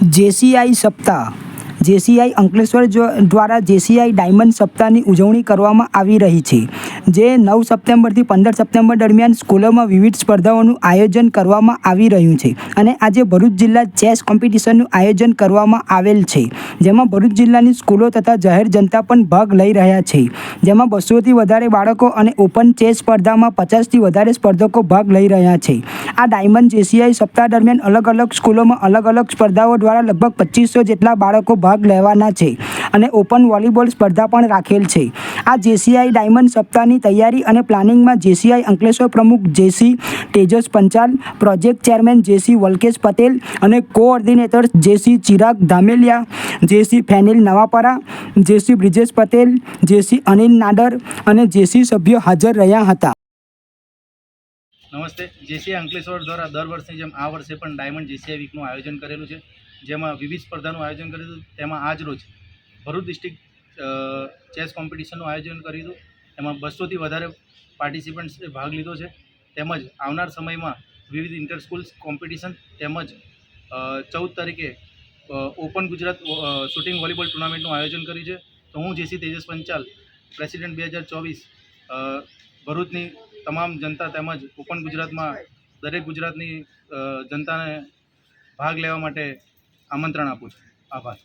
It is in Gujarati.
જેસીઆઈ સપ્તાહ. જેસીઆઈ અંકલેશ્વર દ્વારા જેસીઆઈ ડાયમંડ સપ્તાહની ઉજવણી કરવામાં આવી રહી છે, જે નવ સપ્ટેમ્બરથી પંદર સપ્ટેમ્બર દરમિયાન સ્કૂલોમાં વિવિધ સ્પર્ધાઓનું આયોજન કરવામાં આવી રહ્યું છે અને આજે ભરૂચ જિલ્લા ચેસ કોમ્પિટિશનનું આયોજન કરવામાં આવેલ છે. જેમાં ભરૂચ જિલ્લાની સ્કૂલો તથા જાહેર જનતા પણ ભાગ લઈ રહ્યા છે. જેમાં બસોથી વધારે બાળકો અને ઓપન ચેસ સ્પર્ધામાં પચાસથી વધારે સ્પર્ધકો ભાગ લઈ રહ્યા છે. આ ડાયમંડ જેસીઆઈ સપ્તાહ દરમિયાન અલગ અલગ સ્કૂલોમાં અલગ અલગ સ્પર્ધાઓ દ્વારા લગભગ પચીસો જેટલા બાળકો ભાગ લેવાના છે અને ઓપન વોલીબોલ સ્પર્ધા પણ રાખેલ છે. આ જેસીઆઈ ડાયમંડ સપ્તાહની તૈયારી અને પ્લાનિંગમાં જેસીઆઈ અંકલેશ્વર પ્રમુખ JC Tejas Panchal, project chairman JC Valkesh Patel અને coordinator JC Chirag Dhameliya, JC Fenil Navapara, JC Brijesh Patel, JC Anil Nadar અને જેસી સભ્યો હાજર રહ્યા હતા. નમસ્તે. જેસીઆઈ અંકલેશ્વર દ્વારા દર વર્ષની જેમ આ વર્ષે પણ ડાયમંડ જેસીઆઈ વીકનું આયોજન કરેલું છે. જેમાં વિવિધ સ્પર્ધાનું આયોજન કર્યું હતું. તેમાં આજ રોજ ભરૂચ ડિસ્ટ્રિક્ટ ચેસ કોમ્પિટિશનનું આયોજન કર્યું હતું. એમાં બસોથી વધારે પાર્ટિસિપન્ટ્સે ભાગ લીધો છે. તેમજ આવનાર સમયમાં વિવિધ ઇન્ટર સ્કૂલ્સ કોમ્પિટિશન તેમજ ચૌદ તારીખે ઓપન ગુજરાત શૂટિંગ વોલીબોલ ટુર્નામેન્ટનું આયોજન કર્યું છે. તો હું જેસી તેજસ પંચાલ, પ્રેસિડેન્ટ બે હજાર ચોવીસ ભરૂચની તમામ જનતા તેમજ ઓપન ગુજરાતમાં દરેક ગુજરાતની જનતાને ભાગ લેવા માટે આમંત્રણ આપું છું. આભાર.